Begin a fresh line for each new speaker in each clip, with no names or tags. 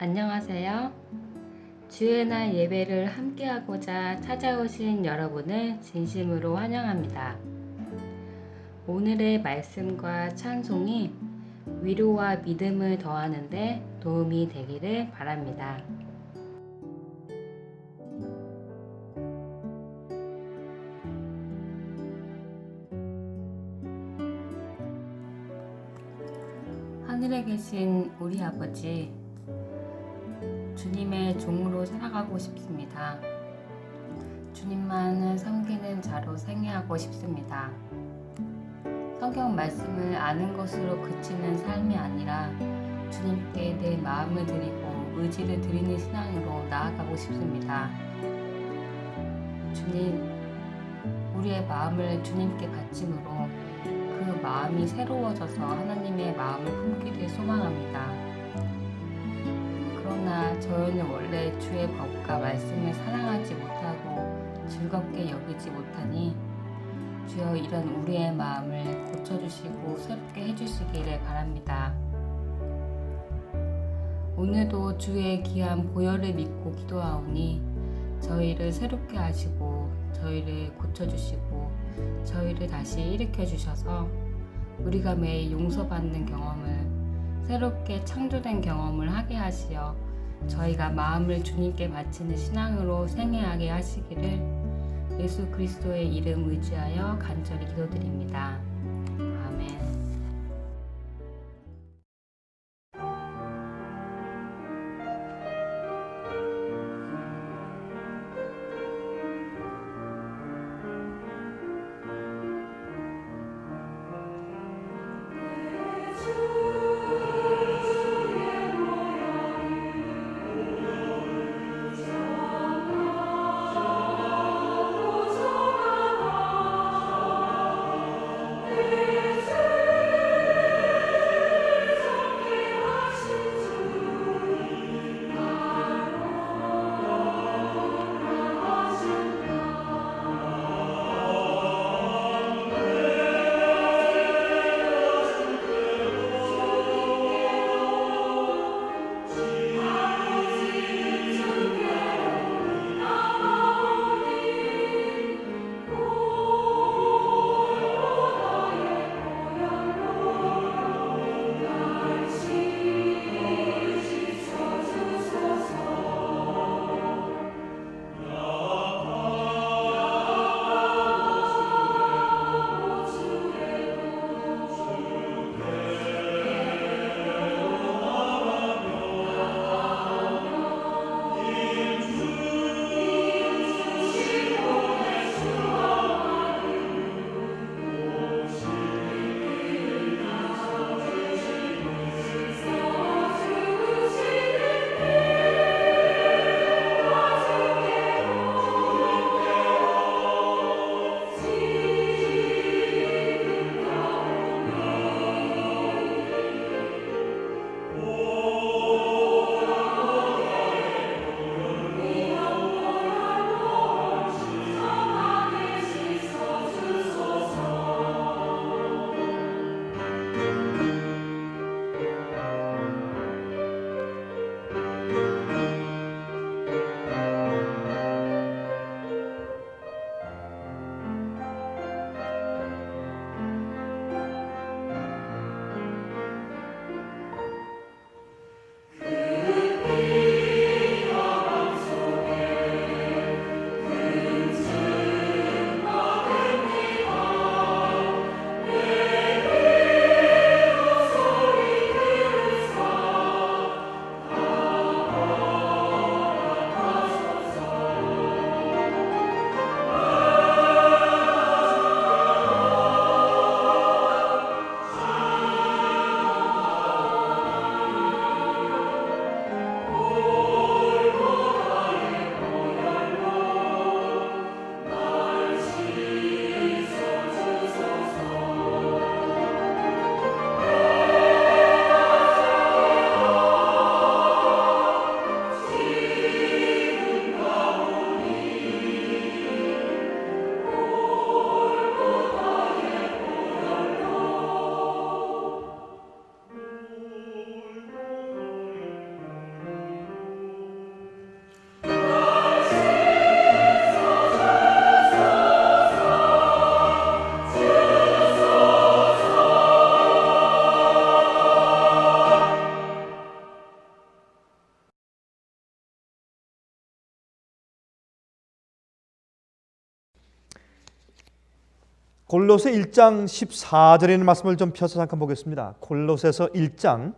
안녕하세요. 주의 날 예배를 함께하고자 찾아오신 여러분을 진심으로 환영합니다. 오늘의 말씀과 찬송이 위로와 믿음을 더하는데 도움이 되기를 바랍니다. 하늘에 계신 우리 아버지, 주님의 종으로 살아가고 싶습니다. 주님만을 섬기는 자로 생애하고 싶습니다. 성경 말씀을 아는 것으로 그치는 삶이 아니라 주님께 내 마음을 드리고 의지를 드리는 신앙으로 나아가고 싶습니다. 주님, 우리의 마음을 주님께 바침으로 그 마음이 새로워져서 하나님의 마음을 품기를 소망합니다. 그러나 저희는 원래 주의 법과 말씀을 사랑하지 못하고 즐겁게 여기지 못하니 주여 이런 우리의 마음을 고쳐주시고 새롭게 해주시기를 바랍니다. 오늘도 주의 귀한 보혈을 믿고 기도하오니 저희를 새롭게 하시고 저희를 고쳐주시고 저희를 다시 일으켜 주셔서 우리가 매일 용서받는 경험을 새롭게 창조된 경험을 하게 하시어 저희가 마음을 주님께 바치는 신앙으로 생애하게 하시기를 예수 그리스도의 이름 의지하여 간절히 기도드립니다.
골로새 1장 14절에 있는 말씀을 좀 펴서 잠깐 보겠습니다. 골로새서 1장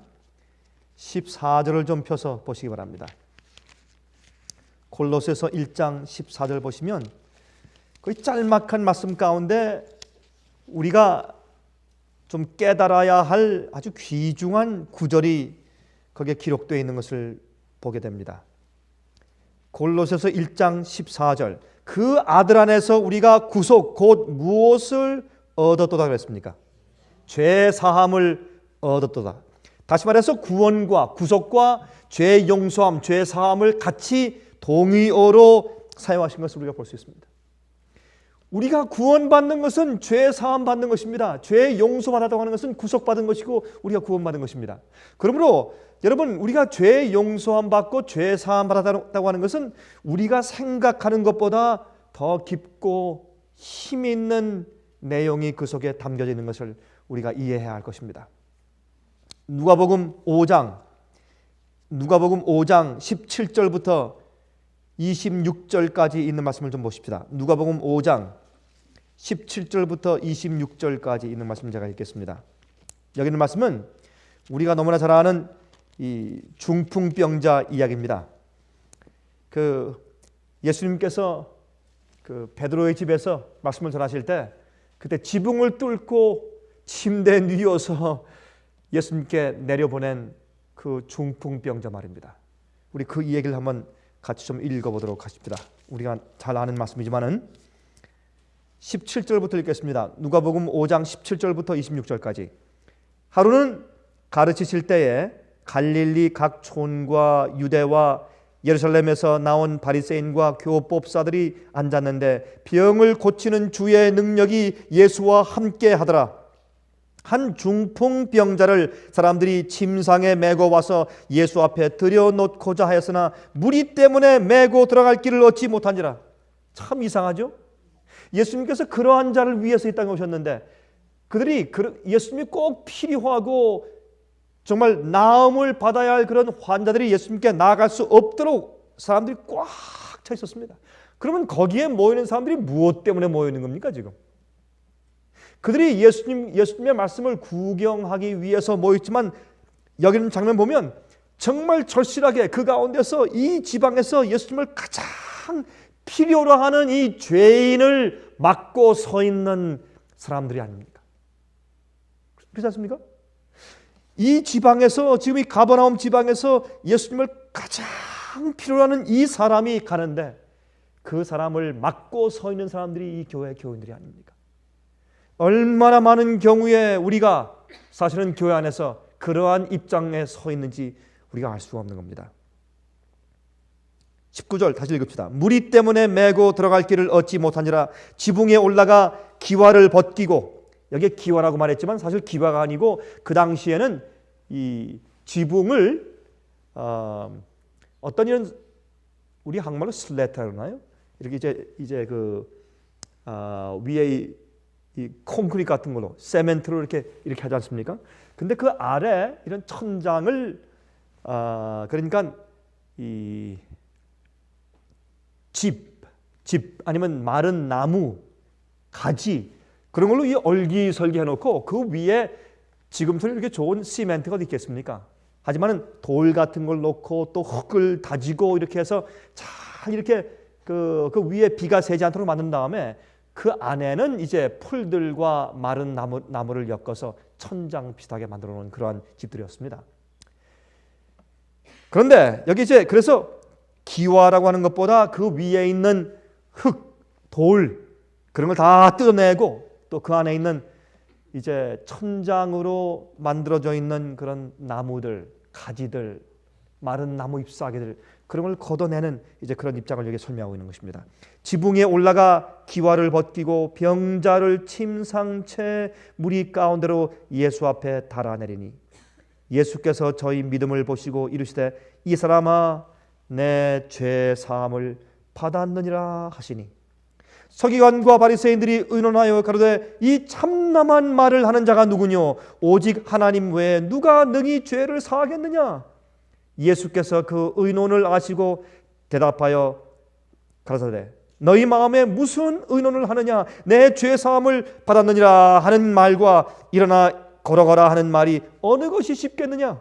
14절을 좀 펴서 보시기 바랍니다. 골로새서 1장 14절 보시면 그 짤막한 말씀 가운데 우리가 좀 깨달아야 할 아주 귀중한 구절이 거기에 기록되어 있는 것을 보게 됩니다. 골로새서 1장 14절 그 아들 안에서 우리가 구속 곧 무엇을 얻었도다 그랬습니까? 죄 사함을 얻었도다. 다시 말해서 구원과 구속과 죄 용서함, 죄 사함을 같이 동의어로 사용하신 것을 우리가 볼 수 있습니다. 우리가 구원받는 것은 죄 사함 받는 것입니다. 죄 용서 받았다고 하는 것은 구속받은 것이고 우리가 구원받은 것입니다. 그러므로 여러분 우리가 죄 용서함 받고 죄 사함 받았다고 하는 것은 우리가 생각하는 것보다 더 깊고 힘 있는 내용이 그 속에 담겨져 있는 것을 우리가 이해해야 할 것입니다. 누가복음 5장 누가복음 5장 17절부터 26절까지 있는 말씀을 좀 보십시다. 누가복음 5장 17절부터 26절까지 있는 말씀 제가 읽겠습니다. 여기 있는 말씀은 우리가 너무나 잘 아는 이 중풍병자 이야기입니다. 그 예수님께서 그 베드로의 집에서 말씀을 전하실 때 그때 지붕을 뚫고 침대에 누워서 예수님께 내려보낸 그 중풍병자 말입니다. 우리 그 이야기를 한번 같이 좀 읽어보도록 하십시다. 우리가 잘 아는 말씀이지만은 17절부터 읽겠습니다. 누가복음 5장 17절부터 26절까지. 하루는 가르치실 때에 갈릴리 각 촌과 유대와 예루살렘에서 나온 바리새인과 교법사들이 앉았는데 병을 고치는 주의 능력이 예수와 함께 하더라. 한 중풍 병자를 사람들이 침상에 메고 와서 예수 앞에 들여놓고자 하였으나 무리 때문에 메고 들어갈 길을 얻지 못한지라. 참 이상하죠? 예수님께서 그러한 자를 위해서 이 땅에 오셨는데 그들이 예수님이 꼭 필요하고 정말 나음을 받아야 할 그런 환자들이 예수님께 나아갈 수 없도록 사람들이 꽉 차 있었습니다. 그러면 거기에 모이는 사람들이 무엇 때문에 모여 있는 겁니까 지금? 그들이 예수님 예수님의 말씀을 구경하기 위해서 모였지만 여기 있는 장면 보면 정말 절실하게 그 가운데서 이 지방에서 예수님을 가장 필요로 하는 이 죄인을 막고 서 있는 사람들이 아닙니까? 그렇지 않습니까? 이 지방에서 지금 이 가버나움 지방에서 예수님을 가장 필요로 하는 이 사람이 가는데 그 사람을 막고 서 있는 사람들이 이 교회 교인들이 아닙니까? 얼마나 많은 경우에 우리가 사실은 교회 안에서 그러한 입장에 서 있는지 우리가 알 수가 없는 겁니다. 19절 다시 읽읍시다. 무리 때문에 메고 들어갈 길을 얻지 못하니라 지붕에 올라가 기와를 벗기고 여기에 기와라고 말했지만 사실 기와가 아니고 그 당시에는 이 지붕을 어, 어떤 이런 우리 한말로 슬레타로 나요? 이렇게 이제 이제 그 어, 위에 이, 이 콘크리트 같은 걸로 세멘트로 이렇게 이렇게 하지 않습니까? 근데 그 아래 이런 천장을 어, 그러니까 이 집, 집 아니면 마른 나무, 가지 그런 걸로 이 얼기설기 해 놓고 그 위에 지금처럼 이렇게 좋은 시멘트가 어디 있겠습니까? 하지만은 돌 같은 걸 놓고 또 흙을 다지고 이렇게 해서 잘 이렇게 그, 그 위에 비가 새지 않도록 만든 다음에 그 안에는 이제 풀들과 마른 나무, 나무를 엮어서 천장 비슷하게 만들어 놓은 그러한 집들이었습니다. 그런데 여기 이제 그래서 기와라고 하는 것보다 그 위에 있는 흙, 돌 그런 걸 다 뜯어내고 또 그 안에 있는 이제 천장으로 만들어져 있는 그런 나무들, 가지들, 마른 나무 잎사귀들 그런 걸 걷어내는 이제 그런 입장을 여기 설명하고 있는 것입니다. 지붕에 올라가 기와를 벗기고 병자를 침상채 무리 가운데로 예수 앞에 달아내리니 예수께서 저희 믿음을 보시고 이르시되 이 사람아 내 죄 사함을 받았느니라 하시니. 서기관과 바리새인들이 의논하여 가로되 이 참남한 말을 하는 자가 누구뇨? 오직 하나님 외에 누가 능히 죄를 사하겠느냐? 예수께서 그 의논을 아시고 대답하여 가로되 너희 마음에 무슨 의논을 하느냐? 내 죄 사함을 받았느니라 하는 말과 일어나 걸어가라 하는 말이 어느 것이 쉽겠느냐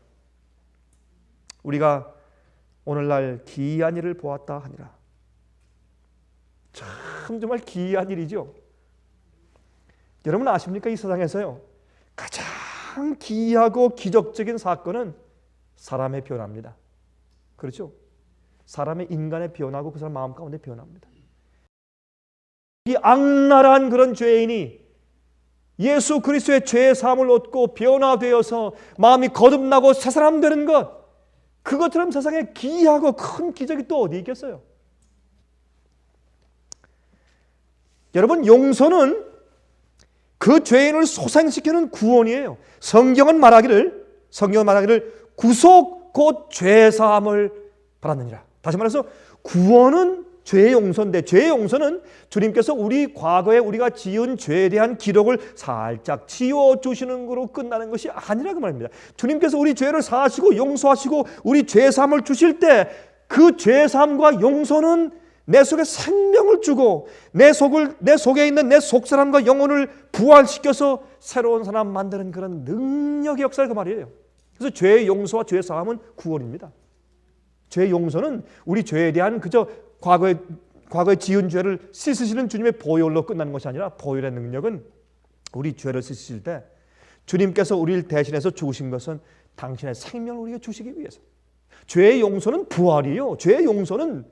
우리가 오늘날 기이한 일을 보았다 하니라 참 정말 기이한 일이죠 여러분 아십니까 이 세상에서요 가장 기이하고 기적적인 사건은 사람의 변화입니다. 그렇죠? 사람의 인간의 변화고 그 사람 마음 가운데 변화입니다. 이 악랄한 그런 죄인이 예수 그리스도의 죄 사함을 얻고 변화되어서 마음이 거듭나고 새 사람 되는 것 그것처럼 세상에 기이하고 큰 기적이 또 어디 있겠어요? 여러분 용서는 그 죄인을 소생시키는 구원이에요. 성경은 말하기를 성경은 말하기를 구속 곧 죄사함을 받았느니라. 다시 말해서 구원은 죄의 용서인데 죄의 용서는 주님께서 우리 과거에 우리가 지은 죄에 대한 기록을 살짝 지워 주시는 거로 끝나는 것이 아니라고 말입니다. 주님께서 우리 죄를 사하시고 용서하시고 우리 죄 사함을 주실 때 그죄 사함과 용서는 내 속에 생명을 주고 내 속을 내 속에 있는 내 속사람과 영혼을 부활시켜서 새로운 사람 만드는 그런 능력의 역사를 그 말이에요. 그래서 죄의 용서와 죄 사함은 구원입니다. 죄 용서는 우리 죄에 대한 그저 과거에 과거에 지은 죄를 씻으시는 주님의 보혈로 끝나는 것이 아니라 보혈의 능력은 우리 죄를 씻으실 때 주님께서 우리를 대신해서 죽으신 것은 당신의 생명을 우리에게 주시기 위해서. 죄의 용서는 부활이요. 죄의 용서는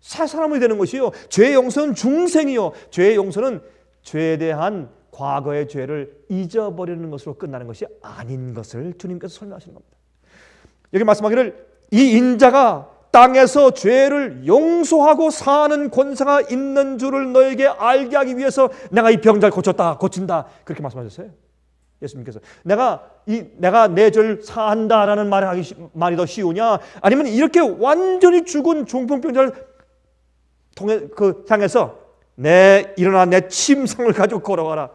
새 사람이 되는 것이요. 죄의 용서는 중생이요. 죄의 용서는 죄에 대한 과거의 죄를 잊어버리는 것으로 끝나는 것이 아닌 것을 주님께서 설명하시는 겁니다. 여기 말씀하기를 이 인자가 땅에서 죄를 용서하고 사는 권세가 있는 줄을 너에게 알게 하기 위해서 내가 이 병자를 고쳤다, 고친다 그렇게 말씀하셨어요. 예수님께서 내가 이 내가 내 죄를 사한다라는 말을 하기 쉬- 말이 더 쉬우냐? 아니면 이렇게 완전히 죽은 중풍병자를 통해 그 향해서 내 일어나 내 침상을 가지고 걸어가라.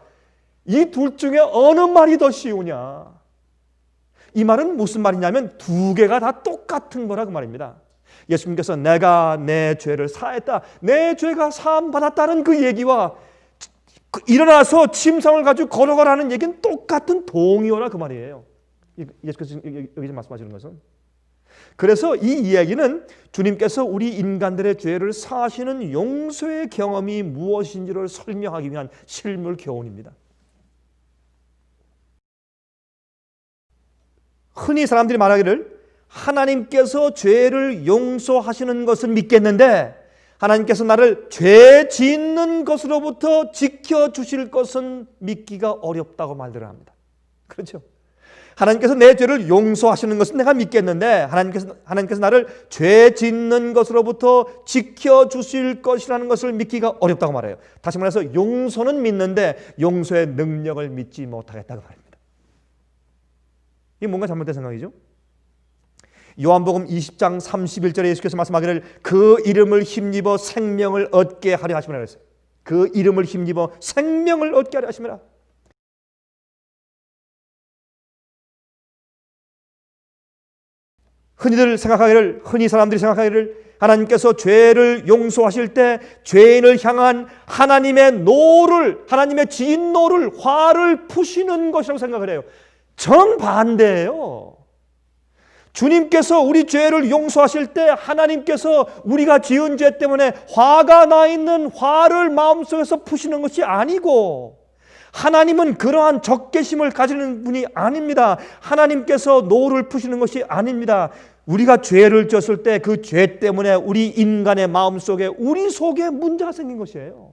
이 둘 중에 어느 말이 더 쉬우냐? 이 말은 무슨 말이냐면 두 개가 다 똑같은 거라고 말입니다. 예수님께서 내가 내 죄를 사했다. 내 죄가 사함 받았다는 그 얘기와 그 일어나서 침상을 가지고 걸어가라는 얘기는 똑같은 동의어라 그 말이에요. 이- 예수께서 여기- 여기서 말씀하시는 것은 그래서 이 이야기는 주님께서 우리 인간들의 죄를 사하시는 용서의 경험이 무엇인지를 설명하기 위한 실물 교훈입니다. 흔히 사람들이 말하기를 하나님께서 죄를 용서하시는 것을 믿겠는데 하나님께서 나를 죄 짓는 것으로부터 지켜 주실 것은 믿기가 어렵다고 말들을 합니다. 그렇죠? 하나님께서 내 죄를 용서하시는 것은 내가 믿겠는데 하나님께서 하나님께서 나를 죄 짓는 것으로부터 지켜 주실 것이라는 것을 믿기가 어렵다고 말해요. 다시 말해서 용서는 믿는데 용서의 능력을 믿지 못하겠다고 말입니다. 이게 뭔가 잘못된 생각이죠? 요한복음 20장 31절에 예수께서 말씀하기를 그 이름을 힘입어 생명을 얻게 하려 하심이라 그랬어요. 그 이름을 힘입어 생명을 얻게 하려 하심이라. 흔히들 생각하기를 흔히 사람들이 생각하기를 하나님께서 죄를 용서하실 때 죄인을 향한 하나님의 노를 하나님의 진노를 화를 푸시는 것이라고 생각을 해요. 정반대예요. 주님께서 우리 죄를 용서하실 때 하나님께서 우리가 지은 죄 때문에 화가 나 있는 화를 마음속에서 푸시는 것이 아니고 하나님은 그러한 적개심을 가지는 분이 아닙니다. 하나님께서 노를 푸시는 것이 아닙니다. 우리가 죄를 졌을 때 그 죄 때문에 우리 인간의 마음 속에 우리 속에 문제가 생긴 것이에요.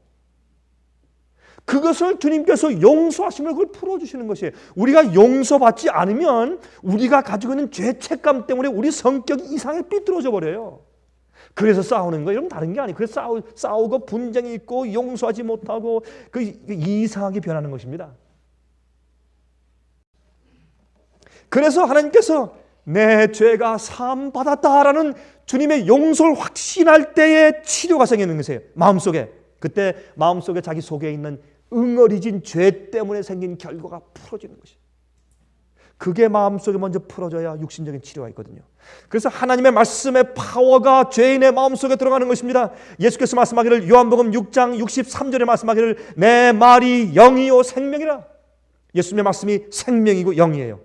그것을 주님께서 용서하시면 그걸 풀어주시는 것이에요. 우리가 용서받지 않으면 우리가 가지고 있는 죄책감 때문에 우리 성격이 이상하게 삐뚤어져 버려요. 그래서 싸우는 거예요. 이런 다른 게 아니에요. 그래서 싸우, 싸우고 분쟁이 있고 용서하지 못하고 그 이상하게 변하는 것입니다. 그래서 하나님께서 내 죄가 사함 받았다라는 주님의 용서를 확신할 때에 치료가 생기는 것이에요. 마음속에 그때 마음속에 자기 속에 있는 응어리진 죄 때문에 생긴 결과가 풀어지는 것이. 그게 마음속에 먼저 풀어져야 육신적인 치료가 있거든요. 그래서 하나님의 말씀의 파워가 죄인의 마음속에 들어가는 것입니다. 예수께서 말씀하기를 요한복음 6장 63절에 말씀하기를 내 말이 영이요 생명이라. 예수님의 말씀이 생명이고 영이에요.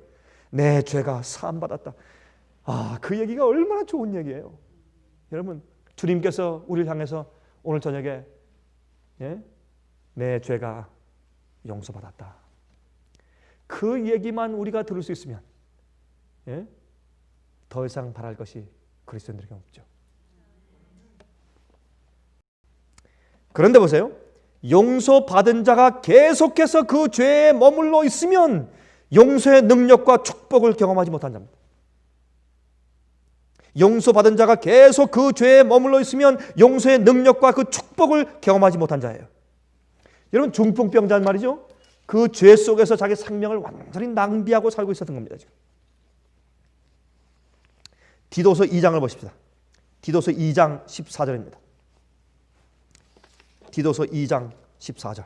내 죄가 사함 받았다. 아, 그 얘기가 얼마나 좋은 얘기예요. 여러분, 주님께서 우리를 향해서 오늘 저녁에 예? 내 죄가 용서받았다. 그 얘기만 우리가 들을 수 있으면 예? 더 이상 바랄 것이 그리스도인들에게 없죠. 그런데 보세요. 용서받은 자가 계속해서 그 죄에 머물러 있으면 용서의 능력과 축복을 경험하지 못한 자입니다. 용서받은 자가 계속 그 죄에 머물러 있으면 용서의 능력과 그 축복을 경험하지 못한 자예요. 여러분 중풍병자는 말이죠. 그 죄 속에서 자기 생명을 완전히 낭비하고 살고 있었던 겁니다. 지금. 디도서 2장을 보십시다. 디도서 2장 14절입니다. 디도서 2장 14절.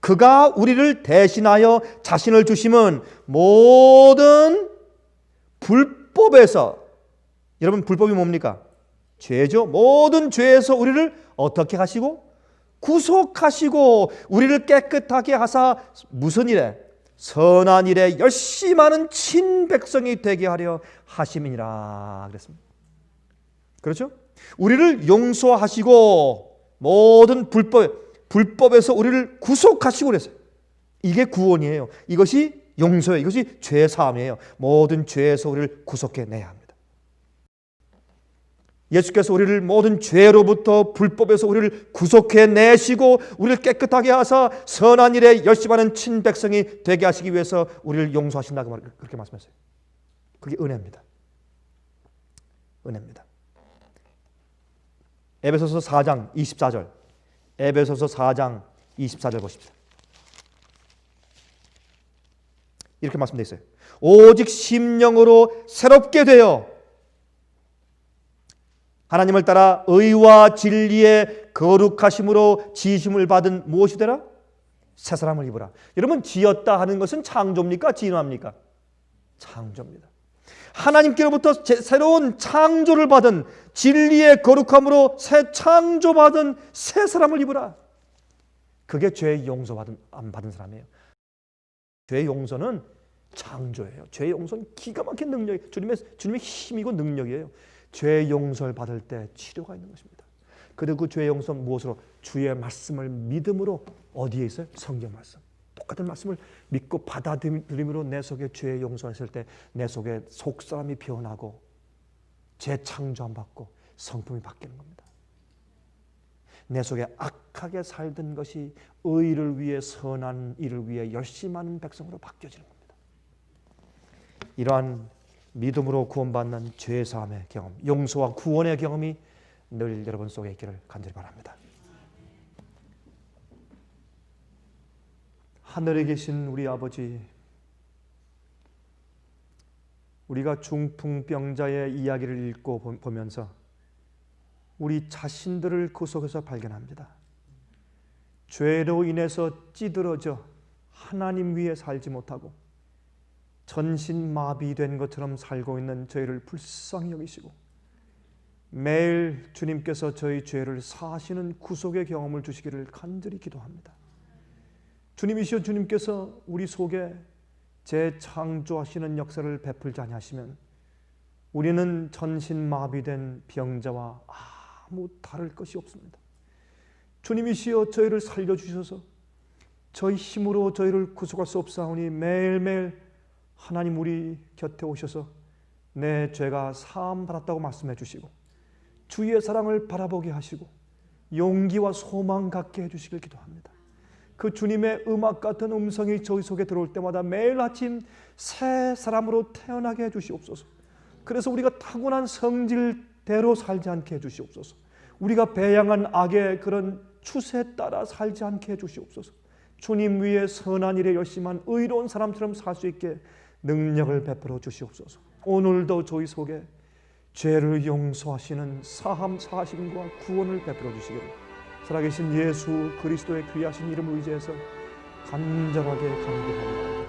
그가 우리를 대신하여 자신을 주심은 모든 불법에서 여러분 불법이 뭡니까? 죄죠. 모든 죄에서 우리를 어떻게 하시고 구속하시고 우리를 깨끗하게 하사 무슨 일에 선한 일에 열심하는 친백성이 되게 하려 하심이니라 그랬습니다. 그렇죠? 우리를 용서하시고 모든 불법 불법에서 우리를 구속하시고 그랬어요. 이게 구원이에요. 이것이 용서예요. 이것이 죄 사함이에요. 모든 죄에서 우리를 구속해 내야 합니다. 예수께서 우리를 모든 죄로부터 불법에서 우리를 구속해 내시고 우리를 깨끗하게 하사 선한 일에 열심하는 친백성이 되게 하시기 위해서 우리를 용서하신다고 그렇게 말씀했어요. 그게 은혜입니다. 은혜입니다. 에베소서 4장 24절. 에베소서 4장 24절 보십시오. 이렇게 말씀되어 있어요. 오직 심령으로 새롭게 되어 하나님을 따라 의와 진리의 거룩하심으로 지심을 받은 무엇이 되라? 새 사람을 입으라. 여러분 지었다 하는 것은 창조입니까? 진화입니까? 창조입니다. 하나님께로부터 새로운 창조를 받은 진리의 거룩함으로 새 창조받은 새 사람을 입으라. 그게 죄의 용서받은 안 받은 사람이에요. 죄의 용서는 창조예요. 죄의 용서는 기가 막힌 능력, 주님의 주님의 힘이고 능력이에요. 죄의 용서를 받을 때 치료가 있는 것입니다. 그리고 그 죄의 용서 무엇으로 주의 말씀을 믿음으로 어디에 있어요? 성경 말씀. 똑같은 말씀을 믿고 받아들임으로 내 속에 죄의 용서했을 때 내 속에 속사람이 변하고 재창조함 받고 성품이 바뀌는 겁니다. 내 속에 악하게 살던 것이 의를 위해 선한 일을 위해 열심하는 백성으로 바뀌어지는 겁니다. 이러한 믿음으로 구원받는 죄 사함의 경험, 용서와 구원의 경험이 늘 여러분 속에 있기를 간절히 바랍니다. 하늘에 계신 우리 아버지, 우리가 중풍병자의 이야기를 읽고 보면서 우리 자신들을 그 속에서 발견합니다. 죄로 인해서 찌들어져 하나님 위에 살지 못하고 전신 마비된 것처럼 살고 있는 저희를 불쌍히 여기시고 매일 주님께서 저희 죄를 사하시는 구속의 경험을 주시기를 간절히 기도합니다. 주님이시여 주님께서 우리 속에 재창조하시는 역사를 베풀지 아니하시면 우리는 전신 마비된 병자와 아무 다를 것이 없습니다. 주님이시여 저희를 살려 주셔서 저희 힘으로 저희를 구속할 수 없사오니 매일매일 하나님 우리 곁에 오셔서 내 죄가 사함 받았다고 말씀해 주시고 주의 사랑을 바라보게 하시고 용기와 소망 갖게 해 주시길 기도합니다. 그 주님의 음악 같은 음성이 저희 속에 들어올 때마다 매일 아침 새 사람으로 태어나게 해 주시옵소서. 그래서 우리가 타고난 성질 대로 살지 않게 해 주시옵소서. 우리가 배양한 악의 그런 추세에 따라 살지 않게 해 주시옵소서. 주님 위에 선한 일에 열심한 의로운 사람처럼 살 수 있게 능력을 베풀어 주시옵소서. 오늘도 저희 속에 죄를 용서하시는 사함 사하심과 구원을 베풀어 주시기를 살아계신 예수 그리스도의 귀하신 이름을 의지해서 간절하게 간구합니다.